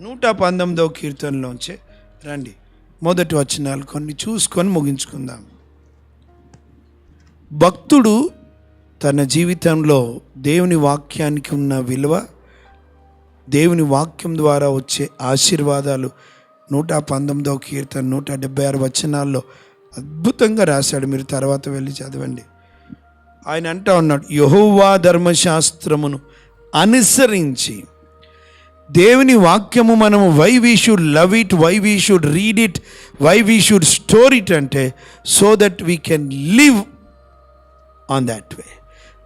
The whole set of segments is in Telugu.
నూట పంతొమ్మిదవ కీర్తనలోంచే రండి. మొదటి వచనాలు కొన్ని చూసుకొని ముగించుకుందాం. భక్తుడు తన జీవితంలో దేవుని వాక్యానికి ఉన్న విలువ దేవుని వాక్యం ద్వారా వచ్చే ఆశీర్వాదాలు నూట పంతొమ్మిదవ కీర్తన నూట డెబ్బై ఆరు వచనాల్లో అద్భుతంగా రాశాడు. మీరు తర్వాత వెళ్ళి చదవండి. ఆయన అంటా ఉన్నాడు యహోవా ధర్మశాస్త్రమును అనుసరించి దేవుని వాక్యము మనము why we should love it why we should read it why we should store it అంటే so that we can live on that way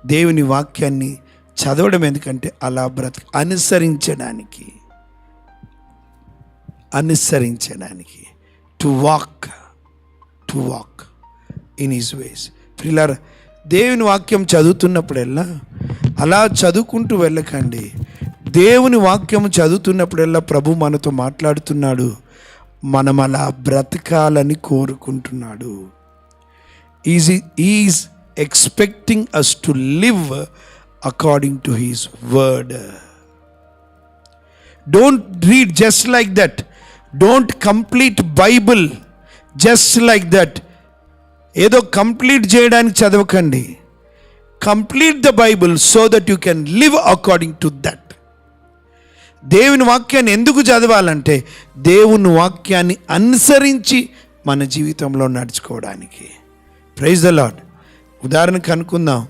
దేవుని వాక్యాన్ని చదవడం ఎందుకంటే అలా బ్రత అనుసరించడానికి అనుసరించడానికి. To walk to walk in his ways ప్రిలార దేవుని వాక్యం చదువుతున్నప్పుడల్లా అలా చదువుకుంటూ వెళ్ళకండి. దేవుని వాక్యం చదువుతున్నప్పుడల్లా ప్రభు మనతో మాట్లాడుతున్నాడు. మనం అలా బ్రతకాలని కోరుకుంటున్నాడు. Is is expecting us to live according to his word don't read just like that don't complete Bible just like that ఏదో కంప్లీట్ చేయడానికి చదవకండి. Complete the Bible so that you can live according to that దేవుని వాక్యాన్ని ఎందుకు చదవాలంటే దేవుని వాక్యాన్ని అనుసరించి మన జీవితంలో నడుచుకోవడానికి. ప్రైజ్ ద లాడ్ ఉదాహరణకు అనుకుందాం.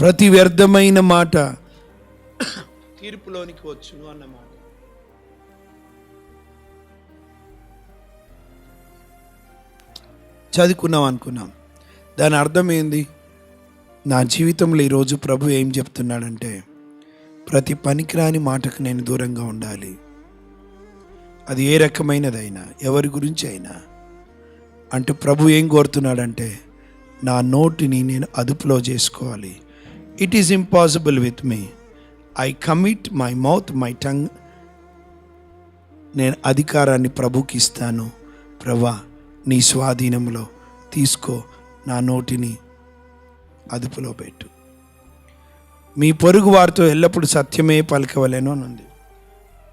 ప్రతి వ్యర్థమైన మాట తీర్పులోనికి వచ్చును అన్నమాట చదువుకున్నాం అనుకున్నాం దాని అర్థం ఏంది? నా జీవితంలో ఈరోజు ప్రభు ఏం చెప్తున్నాడంటే ప్రతి పనికిరాని మాటకు నేను దూరంగా ఉండాలి. అది ఏ రకమైనదైనా ఎవరి గురించి అయినా. అంటే ప్రభు ఏం కోరుతున్నాడంటే నా నోటిని నేను అదుపులో చేసుకోవాలి. It is impossible with me I commit my mouth my tongue నేను అధికారాన్ని ప్రభుకి ఇస్తాను. ప్రభా నీ స్వాధీనంలో తీసుకో నా నోటిని అదుపులో పెట్టు. మీ పొరుగు వారితో ఎల్లప్పుడూ సత్యమే పలకవలేను అని ఉంది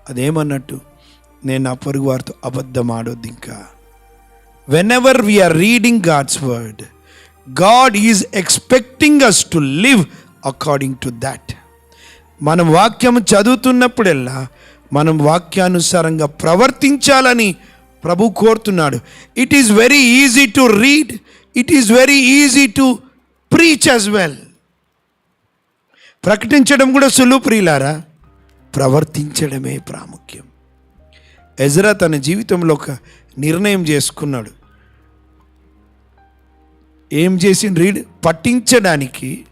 అదేమన్నట్టు నేను నా పొరుగు వారితో అబద్ధం ఆడొద్దు ఇంకా. Whenever we are reading God's word God is expecting us to live according to that మనం వాక్యం చదువుతున్నప్పుడెల్లా మనం వాక్యానుసారంగా ప్రవర్తించాలని ప్రభు కోరుతున్నాడు. It is very easy to read it is very easy to preach as well ప్రకటించడం కూడా సులువు ప్రియులారా? ప్రవర్తించడమే ప్రాముఖ్యం. ఎజ్రా తన జీవితంలో ఒక నిర్ణయం చేసుకున్నాడు. ఏం చేసింది? రీడ్ పట్టించడానికి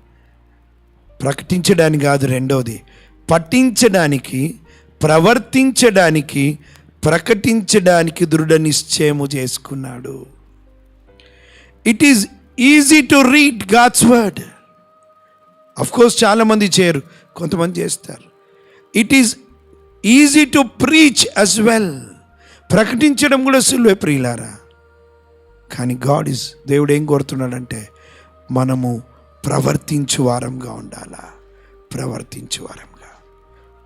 ప్రకటించడానికి కాదు రెండవది పట్టించడానికి ప్రవర్తించడానికి ప్రకటించడానికి దృఢ నిశ్చయము చేసుకున్నాడు. It is easy to read God's word course చాలామంది చేయరు. కొంతమంది చేస్తారు. It is easy to preach as well ప్రకటించడం కూడా సులువే ప్రియులారా. కానీ గాడ్ ఇస్ దేవుడు ఏం కోరుతున్నాడంటే మనము ప్రవర్తించు వారంగా ఉండాలా? ప్రవర్తించు వారంగా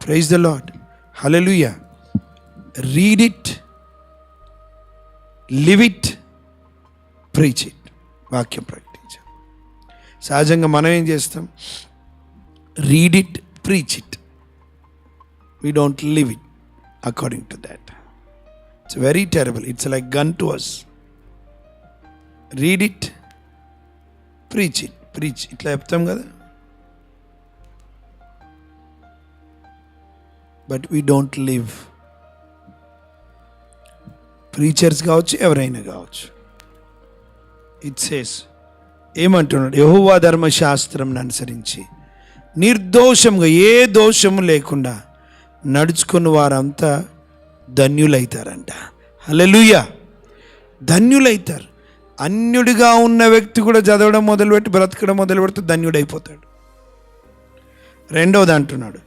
praise the Lord hallelujah read it live it preach it వాక్యం ప్రకటించాం సహజంగా మనం ఏం చేస్తాం? Read it preach it we don't live it according to that it's very terrible it's like gun to us read it preach it preach ఇట్లా చెప్తాం కదా? But we don't live preachers కావచ్చు ఎవరైనా కావచ్చు. ఇట్ సేస్ ఏమంటున్నాడు? యహోవా ధర్మశాస్త్రం అనుసరించి నిర్దోషంగా ఏ దోషము లేకుండా నడుచుకున్న వారంతా ధన్యులైతారంట. హలలుయ ధన్యులైతారు. అన్యుడిగా ఉన్న వ్యక్తి కూడా చదవడం మొదలుపెట్టి బ్రతకడం మొదలు పెడితే ధన్యుడైపోతాడు. రెండవది అంటున్నాడు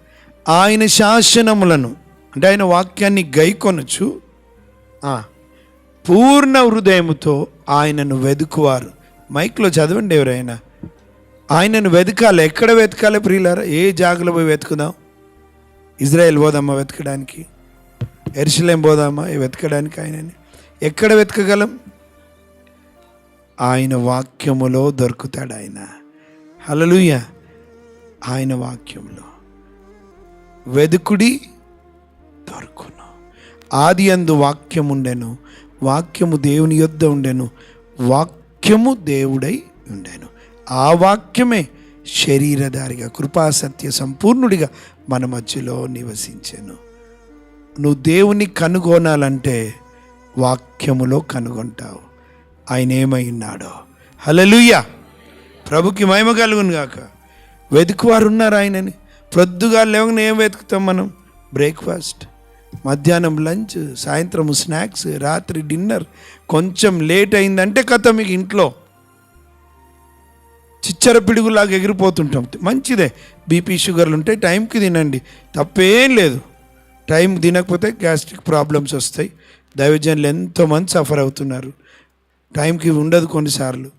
ఆయన శాసనములను అంటే ఆయన వాక్యాన్ని గైకొనొచ్చు. ఆ, పూర్ణ హృదయముతో ఆయనను వెతుకువారు మైక్లో చదవండి ఎవరైనా. ఆయనను వెతకాలి ఎక్కడ వెతకాలి ప్రియులారా? ఏ జాగలో పోయి వెతుకుదాం? ఇజ్రాయెల్ పోదామా వెతకడానికి? ఎరుసలేం పోదామా? వెతకడానికి ఆయనని? ఎక్కడ వెతకగలం? ఆయన వాక్యములో దొరుకుతాడు ఆయన. హలలుయ ఆయన వాక్యంలో వెదుకుడి దొరుకును. ఆది అందు వాక్యం ఉండెను వాక్యము దేవుని యొద్ద ఉండెను. వాక్యము దేవుడై ఉండెను. ఆ వాక్యమే శరీరధారిగా కృపాసత్య సంపూర్ణుడిగా మన మధ్యలో నివసించాను. నువ్వు దేవుని కనుగొనాలంటే వాక్యములో కనుగొంటావు. ఆయన ఏమై ఉన్నాడో. ప్రభుకి మహిమ కలుగును గాక. వెతుకువారు ఉన్నారు ఆయనని. ప్రొద్దుగా లేవగానే ఏం వెతుకుతాం మనం? బ్రేక్ఫాస్ట్. మధ్యాహ్నం లంచ్ సాయంత్రం స్నాక్స్ రాత్రి డిన్నర్. కొంచెం లేట్ అయిందంటే కథ మీకు ఇంట్లో. చిచ్చర పిడుగులాగా ఎగిరిపోతుంటాం. మంచిదే. బీపీ షుగర్లు ఉంటే టైంకి తినండి. తప్పేం లేదు. టైం తినకపోతే గ్యాస్ట్రిక్ ప్రాబ్లమ్స్ వస్తాయి. దైవజనులు ఎంతోమంది సఫర్ అవుతున్నారు. టైంకి ఉండదు కొన్నిసార్లు.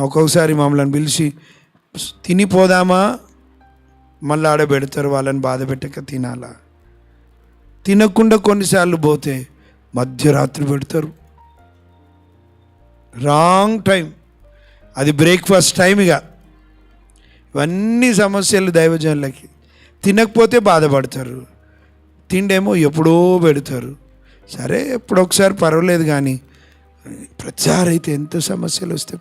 ఒక్కొక్కసారి మమ్మల్ని పిలిచి తినిపోదామా? మళ్ళీ ఆడబెడతారు వాళ్ళని బాధ పెట్టక తినాలా? తినకుండా కొన్నిసార్లు పోతే మధ్యరాత్రి పెడతారు. రాంగ్ టైం అది బ్రేక్ఫాస్ట్ టైం ఇక. ఇవన్నీ సమస్యలు దైవజనులకి. తినకపోతే బాధపడతారు. తిండేమో ఎప్పుడో పెడతారు. సరే ఎప్పుడొకసారి పర్వాలేదు కానీ ప్రతిసారి అయితే ఎంత సమస్యలు వస్తే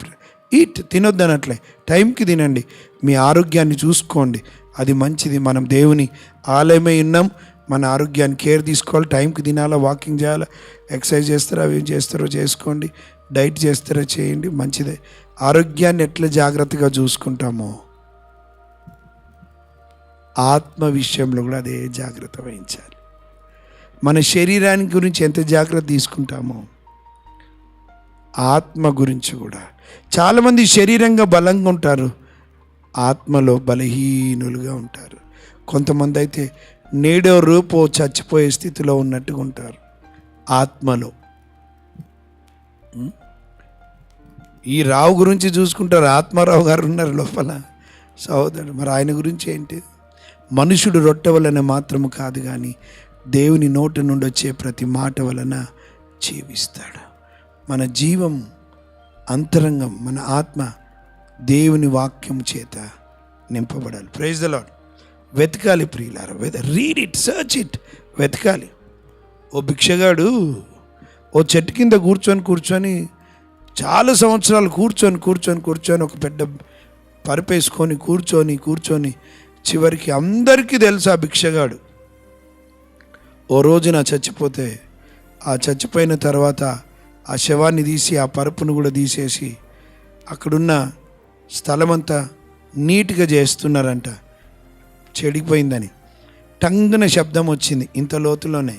ఈట్ తినొద్దనట్లే టైంకి తినండి. మీ ఆరోగ్యాన్ని చూసుకోండి. అది మంచిది. మనం దేవుని ఆలయమే ఉన్నాం. మన ఆరోగ్యాన్ని కేర్ తీసుకోవాలి. టైంకి తినాలా వాకింగ్ చేయాలా ఎక్సర్సైజ్ చేస్తారో అవి చేస్తారో చేసుకోండి. డైట్ చేస్తారో చేయండి. మంచిదే. ఆరోగ్యాన్ని ఎట్లా జాగ్రత్తగా చూసుకుంటామో ఆత్మ విషయంలో కూడా అదే జాగ్రత్త వహించాలి. మన శరీరానికి గురించి ఎంత జాగ్రత్త తీసుకుంటామో ఆత్మ గురించి కూడా. చాలామంది శరీరంగా బలంగా ఉంటారు. ఆత్మలో బలహీనులుగా ఉంటారు. కొంతమంది అయితే నేడో రూపో చచ్చిపోయే స్థితిలో ఉన్నట్టుగా ఉంటారు. ఆత్మలో. ఈ రావు గురించి చూసుకుంటారు. ఆత్మారావు గారు ఉన్నారు లోపల. సహోదరుడు మరి ఆయన గురించి ఏంటి? మనుషుడు రొట్టె వలన మాత్రము కాదు కానీ దేవుని నోటి నుండి వచ్చే ప్రతి మాట వలన జీవిస్తాడు. మన జీవం అంతరంగం మన ఆత్మ దేవుని వాక్యం చేత నింపబడాలి. ప్రైజ్ ద లాడ్ వెతకాలి ప్రియులార రీడ్ ఇట్ సర్చ్ ఇట్ వెతకాలి. ఓ భిక్షగాడు ఓ చెట్టు కింద కూర్చొని కూర్చొని చాలా సంవత్సరాలు కూర్చొని కూర్చొని కూర్చొని ఒక పెద్ద పరిపేసుకొని కూర్చొని కూర్చొని చివరికి అందరికీ తెలుసు ఆ భిక్షగాడు. ఓ రోజున చచ్చిపోతే ఆ చచ్చిపోయిన తర్వాత ఆ శవాన్ని తీసి ఆ పరుపును కూడా తీసేసి అక్కడున్న స్థలమంతా నీట్గా చేస్తున్నారంట. చెడిపోయిందని టంగున శబ్దం వచ్చింది ఇంత లోతులోనే.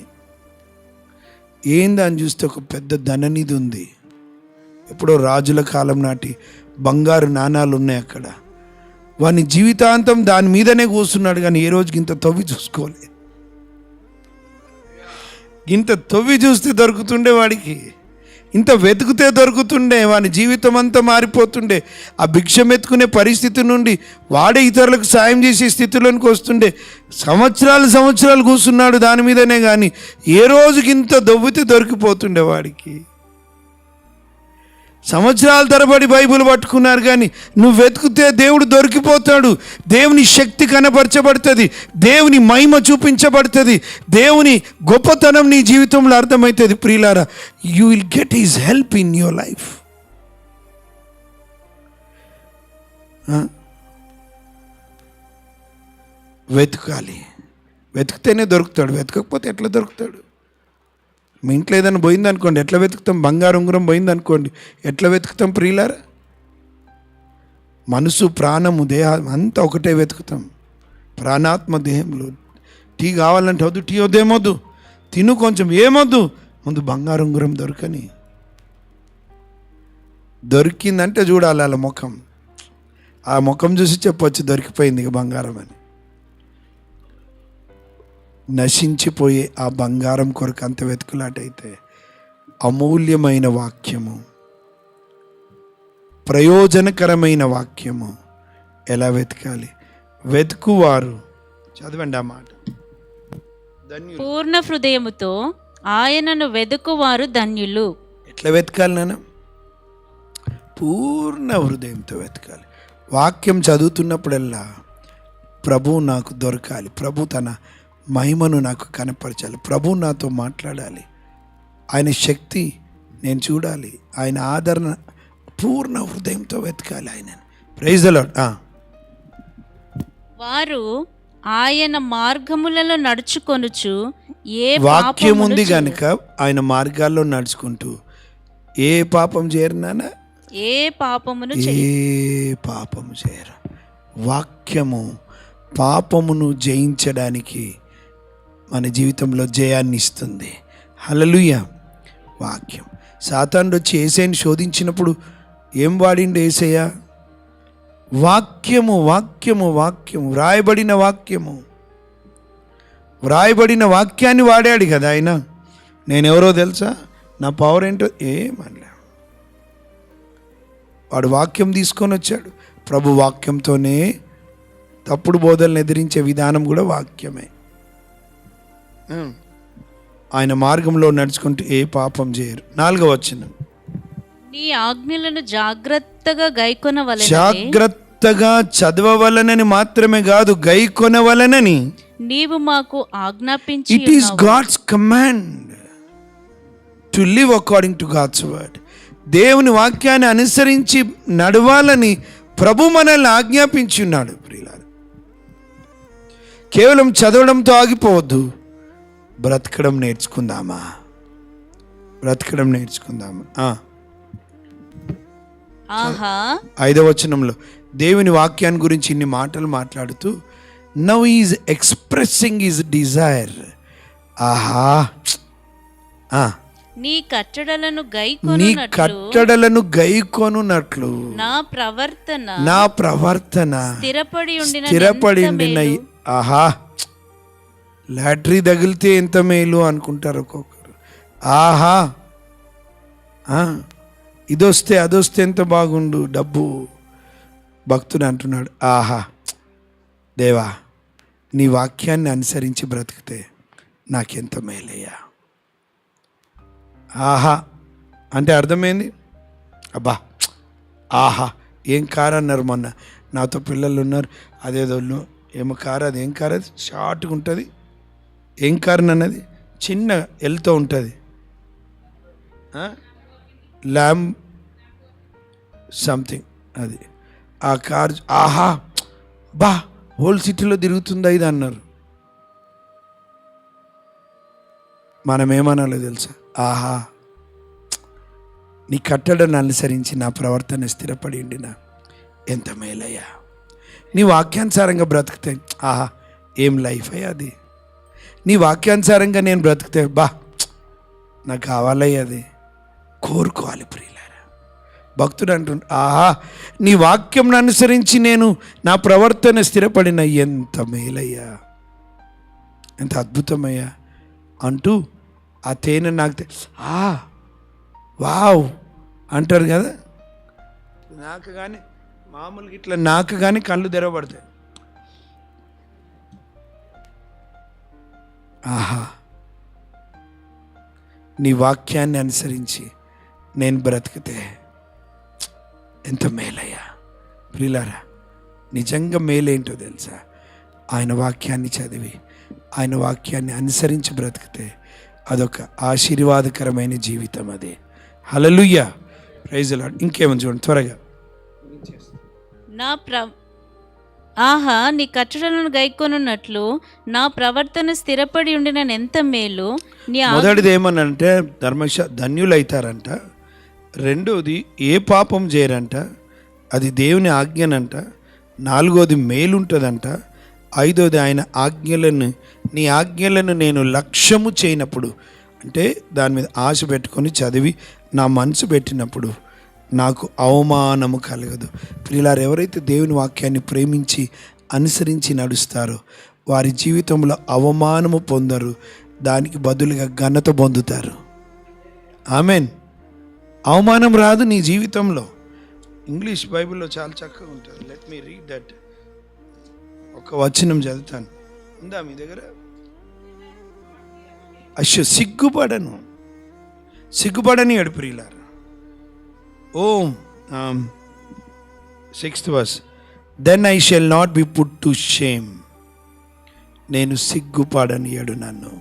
ఏందని చూస్తే ఒక పెద్ద ధననిధి ఉంది. ఎప్పుడో రాజుల కాలం నాటి బంగారు నాణాలు ఉన్నాయి అక్కడ. వాని జీవితాంతం దాని మీదనే కూర్చున్నాడు కానీ ఏ రోజుకి ఇంత తవ్వి చూసుకోలే. ఇంత తవ్వి చూస్తే దొరుకుతుండే వాడికి. ఇంత వెతుకుతే దొరుకుతుండే వాని జీవితం అంతా మారిపోతుండే. ఆ భిక్షం ఎత్తుకునే పరిస్థితి నుండి వాడే ఇతరులకు సాయం చేసే స్థితిలోనికి వస్తుండే. సంవత్సరాలు సంవత్సరాలు కూర్చున్నాడు దాని మీదనే కానీ ఏ రోజుకి ఇంత దొవ్వితే దొరికిపోతుండే వాడికి. సంవత్సరాల తరబడి బైబిల్ పట్టుకున్నారు కానీ నువ్వు వెతుకుతే దేవుడు దొరికిపోతాడు. దేవుని శక్తి కనపరచబడుతుంది. దేవుని మహిమ చూపించబడుతుంది. దేవుని గొప్పతనం నీ జీవితంలో అర్థమవుతుంది ప్రియులారా. You will get is help in your life వెతకాలి. వెతికితేనే దొరుకుతాడు. వెతకకపోతే ఎట్లా దొరుకుతాడు? మీ ఇంట్లో ఏదైనా పోయింది అనుకోండి ఎట్లా వెతుకుతాం? బంగారు ఉంగరం పోయింది అనుకోండి ఎట్లా వెతుకుతాం ప్రియులారా? మనసు ప్రాణము దేహం అంతా ఒకటే వెతుకుతాం. ప్రాణాత్మ దేహంలో టీ కావాలంటే వద్దు టీ వద్దు ఏమొద్దు? తిను కొంచెం ఏమొద్దు? ముందు బంగారు ఉంగరం దొరకని. దొరికిందంటే చూడాలి అలా ముఖం. ఆ ముఖం చూసి చెప్పొచ్చు దొరికిపోయింది ఇక బంగారం అని. నశించిపోయే ఆ బంగారం కొరకు అంత వెతుకులాటైతే అమూల్యమైన వాక్యము. ప్రయోజనకరమైన వాక్యము. ఎలా వెతకాలి? వెతుకువారు. చదవండి ఆ మాట. పూర్ణ హృదయముతో ఆయనను వెదుకువారు ధన్యులు. ఎట్లా వెతకాలి నాన్న? పూర్ణ హృదయంతో వెతకాలి. వాక్యం చదువుతున్నప్పుడల్లా ప్రభు నాకు దొరకాలి. ప్రభు తన మహిమను నాకు కనపరచాలి. ప్రభు నాతో మాట్లాడాలి. ఆయన శక్తి నేను చూడాలి. ఆయన ఆదరణ పూర్ణ హృదయంతో వెతకాలి ఆయన ప్రైజ్ అలాడ్ వారు ఆయన మార్గములలో నడుచుకొనుచు ఏ వాక్యం ఉంది. కనుక ఆయన మార్గాల్లో నడుచుకుంటూ ఏ పాపం చేరినానా ఏ పాపమును ఏ. పాపము చేయరు. వాక్యము పాపమును జయించడానికి మన జీవితంలో జయాన్ని ఇస్తుంది. హలలుయ వాక్యం. సాతానుడు వచ్చి ఏసైని శోధించినప్పుడు ఏం వాడిండు ఏసయ్య? వాక్యము వాక్యము వాక్యము. వ్రాయబడిన వాక్యము. వ్రాయబడిన వాక్యాన్ని వాడాడు కదా ఆయన. నేనెవరో తెలుసా? నా పవర్ ఏంటో ఏమనలే వాడు వాక్యం తీసుకొని వచ్చాడు. ప్రభు వాక్యంతోనే తప్పుడు బోధలను ఎదిరించే విధానం కూడా వాక్యమే. ఆయన మార్గంలో నడుచుకుంటూ ఏ పాపం చేయరు. నాలుగవ వచ్చిన నీ ఆజ్ఞలను జాగ్రత్తగా గైకొనవలెనని. జాగ్రత్తగా చదవవలనని మాత్రమే కాదు గై కొనవలనని నీవు మాకు ఆజ్ఞాపించి it is God's command to live according to God's word దేవుని వాక్యాన్ని అనుసరించి నడవాలని ప్రభు మనల్ని ఆజ్ఞాపించి ఉన్నాడు ప్రియులారు. కేవలం చదవడంతో ఆగిపోవద్దు. బ్రతకడం నేర్చుకుందామా? బ్రతకడం నేర్చుకుందామా? ఐదవ వచనంలో దేవుని వాక్యాన్ని గురించి ఇన్ని మాటలు మాట్లాడుతూ now is expressing is desire ఆహా. ఆ, నీ కట్టడలను నీ కట్టడలను గైకొనున్నట్లు నా ప్రవర్తన నా ప్రవర్తన స్థిరపడి స్థిరపడి ఉండిన. ఆహా. లాటరీ తగిలితే ఎంత మేలు అనుకుంటారు ఒక్కొక్కరు. ఆహా! ఇదొస్తే అదొస్తే ఎంత బాగుండు డబ్బు. భక్తుడు అంటున్నాడు ఆహా! దేవా నీ వాక్యాన్ని అనుసరించి బ్రతికితే నాకెంత మేలయ్యా? ఆహా! అంటే అర్థమైంది? అబ్బా! ఆహా! ఏం కారు అన్నారు మొన్న? నాతో పిల్లలు ఉన్నారు అదేదో ఏమో కారు అది ఏం కారు అది? షార్ట్గా ఉంటుంది. ఏం కారు అన్నది? చిన్న ఎల్తో ఉంటుంది. ల్యామ్ సంథింగ్ అది. ఆ కార్ ఆహా! బా! హోల్ సిటీలో తిరుగుతుందా ఇది అన్నారు. మనం ఏమనాలో తెలుసా? ఆహా! నీ కట్టడను అనుసరించి నా ప్రవర్తన స్థిరపడి ఉండిన ఎంత మేలయ్యా. నీ వాక్యానుసారంగా బ్రతికితే ఆహా! ఏం లైఫ్ అయ్యా అది? నీ వాక్యానుసారంగా నేను బ్రతికితే బా నాకు కావాలయ్య అది. కోరుకోవాలి ప్రియులారా. భక్తుడు అంటుండు ఆహా నీ వాక్యం అనుసరించి నేను నా ప్రవర్తన స్థిరపడిన ఎంత మేలయ్యా. ఎంత అద్భుతమయ్యా. అంటూ ఆ తేనె నాకు ఆ వావ్ అంటారు కదా. నాకు కానీ మామూలుగా ఇట్లా నాకు కానీ కళ్ళు తెరవబడతాయి. ఆహా. నీ వాక్యాన్ని అనుసరించి నేను బ్రతికితే ఎంత మేలయ్యా. ప్రిలారా నిజంగా మేలేంటో తెలుసా? ఆయన వాక్యాన్ని చదివి ఆయన వాక్యాన్ని అనుసరించి బ్రతికితే అదొక ఆశీర్వాదకరమైన జీవితం అది. హలలుయ్య ప్రైజ్ ఇంకేమని చూడండి త్వరగా. నా ప్ర ఆహా నీ కట్టడలను గైకొనున్నట్లు నా ప్రవర్తన స్థిరపడి ఉండిన ఎంత మేలు? నీ మొదటిది ఏమనంటే ధర్మశ ధన్యులైతారంట. రెండోది ఏ పాపం చేయరంట? అది దేవుని ఆజ్ఞనంట. నాలుగోది మేలుంటుందంట. ఐదోది ఆయన ఆజ్ఞలను నీ ఆజ్ఞలను నేను లక్ష్యము చేయనప్పుడు అంటే దాని మీద ఆశ పెట్టుకొని చదివి నా మనసు పెట్టినప్పుడు నాకు అవమానము కలగదు. ప్రియులారు ఎవరైతే దేవుని వాక్యాన్ని ప్రేమించి అనుసరించి నడుస్తారో వారి జీవితంలో అవమానము పొందరు. దానికి బదులుగా ఘనత పొందుతారు. ఆమెన్. అవమానం రాదు నీ జీవితంలో. ఇంగ్లీష్ బైబిల్లో చాలా చక్కగా ఉంటుంది. లెట్ మీ రీడ్ దట్ ఒక వచనం చదువుతాను. ఉందా మీ దగ్గర? అశ్వ సిగ్గుపడను. సిగ్గుపడని ప్రియులారా. ఓం sixth verse then I shall not be put to shame నేను సిగ్గుపడనియడు నన్ను.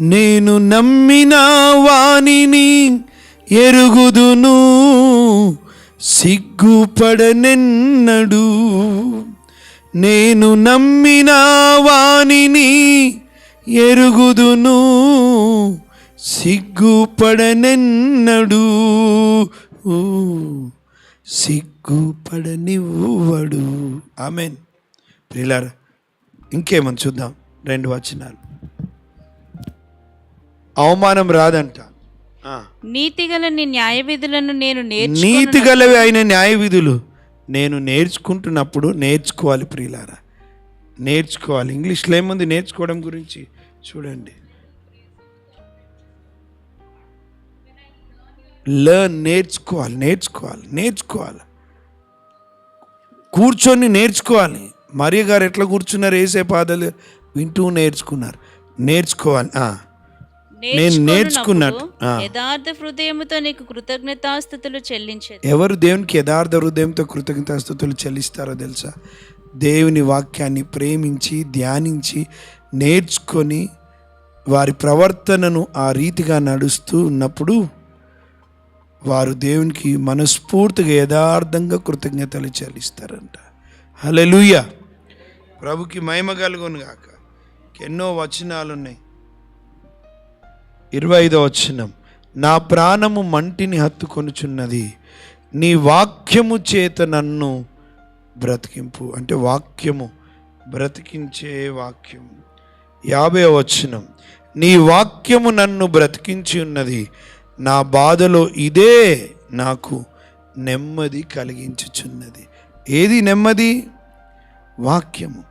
నేను నమ్మిన వాణిని ఎరుగుదును సిగ్గుపడనెన్నడు. నేను నమ్మిన వాణిని ఎరుగుదును సిగ్గుపడనెన్నడు? సిగ్గుపడనివ్వడు. ఆమెన్. ప్రియులారా ఇంకేమని చూద్దాం? రెండు వచనాలు. అవమానం రాదంట. ఆ. నీతిగల నీ న్యాయ విధులను నేను నీతి గలవి అయిన న్యాయ విధులు నేను నేర్చుకుంటున్నప్పుడు నేర్చుకోవాలి ప్రియులారా. నేర్చుకోవాలి. ఇంగ్లీష్లో ఏముంది? నేర్చుకోవడం గురించి. చూడండి. లర్న్ నేర్చుకోవాలి నేర్చుకోవాలి నేర్చుకోవాలి. కూర్చొని నేర్చుకోవాలి. మరియ గారు ఎట్లా కూర్చున్నారు? వేసే పాదలు వింటూ నేర్చుకున్నారు. నేర్చుకోవాలి. నేను నేర్చుకున్నట్టు. యథార్థ హృదయముతో నీకు కృతజ్ఞతాస్థుతులు చెల్లించేది. ఎవరు దేవునికి యథార్థ హృదయంతో కృతజ్ఞతాస్తుతులు చెల్లిస్తారో తెలుసా? దేవుని వాక్యాన్ని ప్రేమించి ధ్యానించి నేర్చుకొని వారి ప్రవర్తనను ఆ రీతిగా నడుస్తూ ఉన్నప్పుడు వారు దేవునికి మనస్ఫూర్తిగా యథార్థంగా కృతజ్ఞతలు చెల్లిస్తారంట. హల్లెలూయ. ప్రభుకి మహిమ కలుగును గాక. ఎన్నో వచనాలు ఉన్నాయి ఇరవై ఐదో వచనం. నా ప్రాణము మంటిని హత్తుకొనుచున్నది. నీ వాక్యము చేత నన్ను బ్రతికింపు. అంటే వాక్యము. బ్రతికించే వాక్యం యాభై వచనం. నీ వాక్యము నన్ను బ్రతికించి ఉన్నది. నా బాధలో ఇదే నాకు నెమ్మది కలిగించుచున్నది. ఏది నెమ్మది? వాక్యము.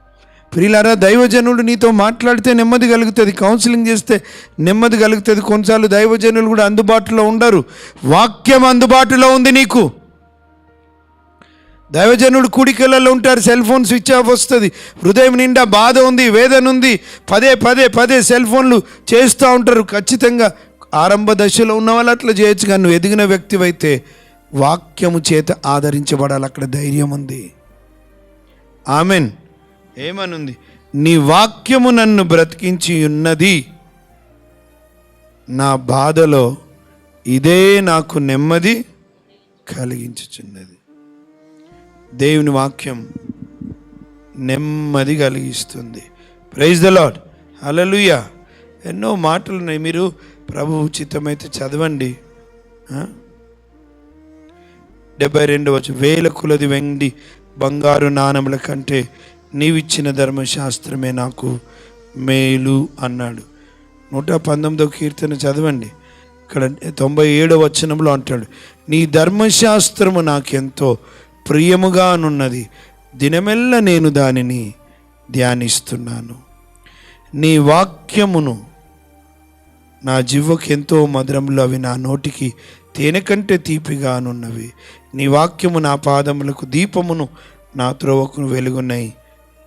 ప్రియులారా దైవజనుడు నీతో మాట్లాడితే నెమ్మది కలుగుతుంది. కౌన్సిలింగ్ చేస్తే నెమ్మది కలుగుతుంది. కొన్నిసార్లు దైవజనులు కూడా అందుబాటులో ఉండరు. వాక్యం అందుబాటులో ఉంది నీకు. దైవజనుడు కూడికలలో ఉంటారు. సెల్ ఫోన్ స్విచ్ ఆఫ్ వస్తుంది. హృదయం నిండా బాధ ఉంది వేదన ఉంది. పదే పదే పదే సెల్ ఫోన్లు చేస్తూ ఉంటారు. ఖచ్చితంగా ఆరంభ దశలో ఉన్న వాళ్ళు అట్లా చేయొచ్చు కానీ నువ్వు ఎదిగిన వ్యక్తివైతే వాక్యము చేత ఆదరించబడాలి. అక్కడ ధైర్యం ఉంది. ఆమెన్. ఏమనుంది? నీ వాక్యము నన్ను బ్రతికించి ఉన్నది. నా బాధలో ఇదే నాకు నెమ్మది కలిగించుచున్నది. దేవుని వాక్యం నెమ్మది కలిగిస్తుంది. ప్రైజ్ ద లాడ్ హల్లెలూయా ఎన్నో మాటలు ఉన్నాయి మీరు ప్రభు ఉచితమైతే చదవండి. డెబ్బై రెండు వచ్చి వేల కులది వెండి బంగారు నాణముల కంటే నీవిచ్చిన ధర్మశాస్త్రమే నాకు మేలు అన్నాడు. నూట పంతొమ్మిదో కీర్తన చదవండి. ఇక్కడ తొంభై ఏడో వచనంలో అంటాడు నీ ధర్మశాస్త్రము నాకెంతో ప్రియముగానున్నది. దినమెల్ల నేను దానిని ధ్యానిస్తున్నాను. నీ వాక్యమును నా జీవకు ఎంతో మధురములు అవి నా నోటికి తేనె కంటే తీపిగానున్నవి నీ వాక్యము నా పాదములకు దీపమును నా త్రోవకు వెలుగునై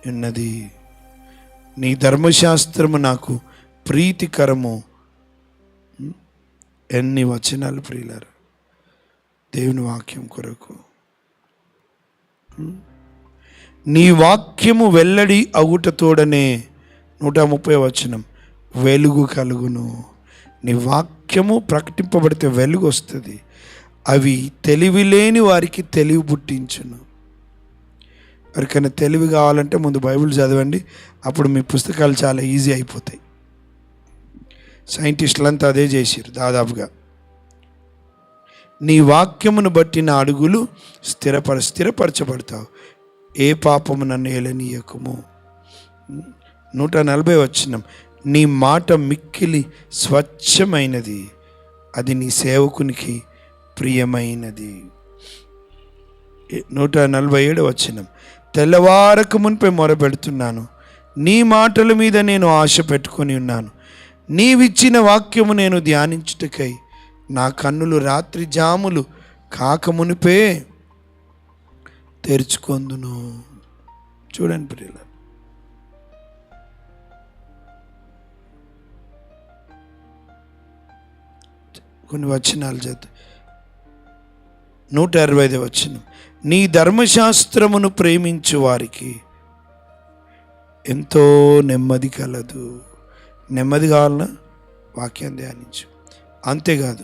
ఉన్నది. నీ ధర్మశాస్త్రము నాకు ప్రీతికరము. ఎన్ని వచనాలు ప్రియులారు. దేవుని వాక్యం కొరకు. నీ వాక్యము వెల్లడి అవుటతోడనే నూట ముప్పై వచనం వెలుగు కలుగును. నీ వాక్యము ప్రకటింపబడితే వెలుగు వస్తుంది. అవి తెలివి లేని వారికి తెలివి పుట్టించును. ఎవరికైనా తెలివి కావాలంటే ముందు బైబిల్ చదవండి. అప్పుడు మీ పుస్తకాలు చాలా ఈజీ అయిపోతాయి. సైంటిస్టులు అంతా అదే చేసారు దాదాపుగా. నీ వాక్యమును బట్టి నా అడుగులు స్థిరపర స్థిరపరచబడతావు. ఏ పాపము నన్ను ఎలనీయకము నూట నలభై వచ్చినం నీ మాట మిక్కిలి స్వచ్ఛమైనది. అది నీ సేవకునికి ప్రియమైనది. నూట నలభై ఏడు వచ్చినం తెల్లవారక మునిపై మొరపెడుతున్నాను నీ మాటల మీద నేను ఆశ పెట్టుకొని ఉన్నాను. నీవిచ్చిన వాక్యము నేను ధ్యానించుటకై నా కన్నులు రాత్రి జాములు కాకమునిపే తెరుచుకొందును. చూడండి ప్రియుల కొన్ని వచనాలు చేద్దాం. నూట అరవై ఐదు వచ్చిన నీ ధర్మశాస్త్రమును ప్రేమించు వారికి ఎంతో నెమ్మది కలదు. నెమ్మది కావాలన్నా వాక్యం ధ్యానించు. అంతేకాదు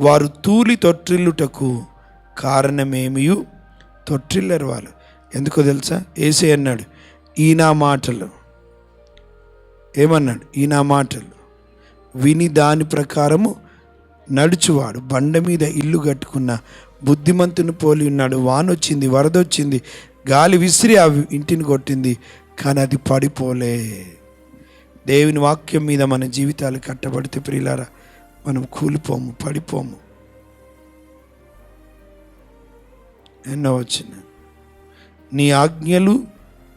వారు తూలి తొట్టిల్లుటకు కారణమేమియు? తొట్టిల్లరు వాళ్ళు ఎందుకో తెలుసా? ఏసే అన్నాడు ఈయన మాటలు. ఏమన్నాడు? ఈ మాటలు. విని దాని ప్రకారము నడుచువాడు. బండ మీద ఇల్లు కట్టుకున్న బుద్ధిమంతుని పోలి ఉన్నాడు. వానొచ్చింది వరదొచ్చింది. గాలి విసిరి ఆ ఇంటిని కొట్టింది కానీ అది పడిపోలే. దేవుని వాక్యం మీద మన జీవితాలు కట్టబడితే ప్రియులారా మనం కూలిపోము పడిపోము. ఎన్నో వచ్చిన నీ ఆజ్ఞలు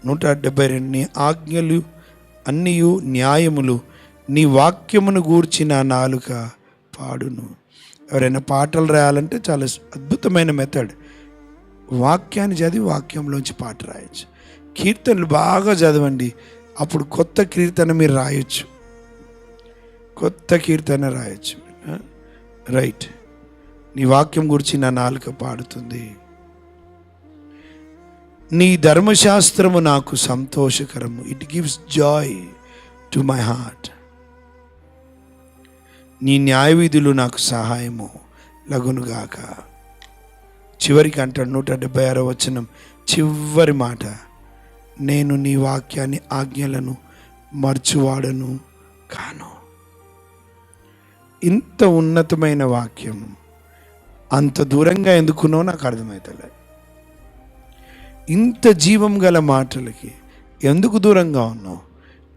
నూట డెబ్బై రెండు నీ ఆజ్ఞలు అన్నీయు న్యాయములు నీ వాక్యమును గూర్చిన నాలుక పాడును. ఎవరైనా పాటలు రాయాలంటే చాలా అద్భుతమైన మెథడ్. వాక్యాన్ని చదివి వాక్యంలోంచి పాట రాయొచ్చు. కీర్తనలు బాగా చదవండి. అప్పుడు కొత్త కీర్తన మీరు రాయొచ్చు. కొత్త కీర్తన రాయొచ్చు. రైట్. నీ వాక్యం గురించి నా నాలుక పాడుతుంది. నీ ధర్మశాస్త్రము నాకు సంతోషకరము. It gives joy to my heart నీ న్యాయవిధులు నాకు సహాయము లగునుగాక. చివరికి అంటాడు నూట డెబ్బై ఆరో వచనం చివరి మాట నేను నీ వాక్యాన్ని ఆజ్ఞలను మర్చివాడను కాను. ఇంత ఉన్నతమైన వాక్యం అంత దూరంగా ఎందుకునో నాకు అర్థమవుతలే ఇంత జీవం గల మాటలకి ఎందుకు దూరంగా ఉన్నావు?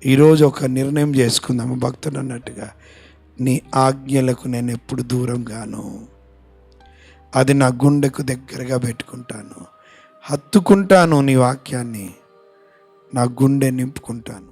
ఈరోజు ఒక నిర్ణయం చేసుకుందాము భక్తుడు అన్నట్టుగా. నీ ఆజ్ఞలకు నేను ఎప్పుడు దూరంగాను. అది నా గుండెకు దగ్గరగా పెట్టుకుంటాను. హత్తుకుంటాను నీ వాక్యాన్ని. నా గుండె నింపుకుంటాను.